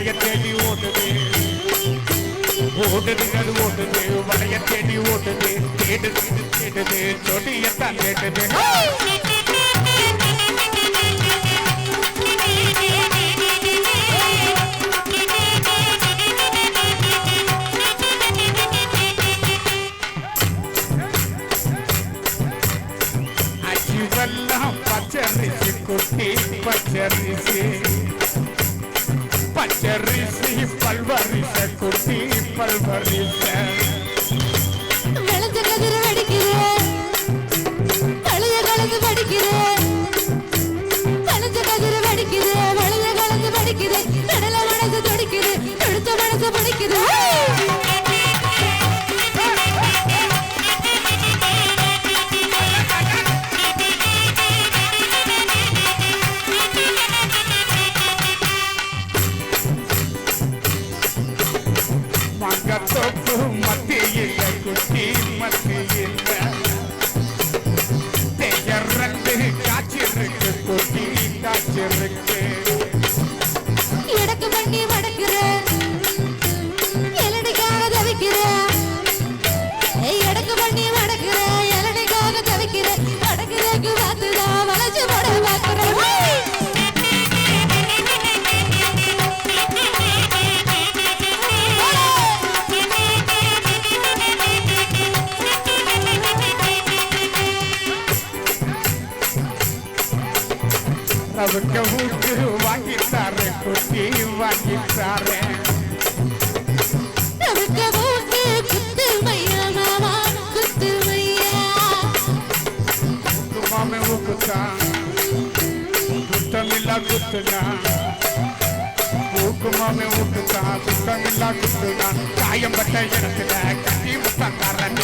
வடைய தேடி ஓடுது ஓட்டுதுகள் அது வடைய வளைய தேடி ஓடுது தேடுது தேடுது சொடியத்தான் கேட்டுது. பச்சரிசி குட்டி பச்சரிசி. பச்சரிசி பல்வரிச குட்டி பல்வரிச. விளைஞ்ச கதிர வெடிக்குது கழுத கலந்து படிக்கிறேன் விளைஞ்ச கதிர வெடிக்குது விளைஞ்ச கலந்து படிக்கிறேன் கடலை மனசு துடிக்குது கொடுத்த மனசு படிக்கிறேன். got the boom. அவக்க ஊக்கு வாங்கித்தாரு குட்டி வாங்கித்தாரு நமக்கு மூக்கு குத்து மையா மாமா மாமே ஊக்குத்தான் குத்தமில்லா குத்துனா காயம்பட்ட இடத்துல கட்டி முத்தக்காரன்.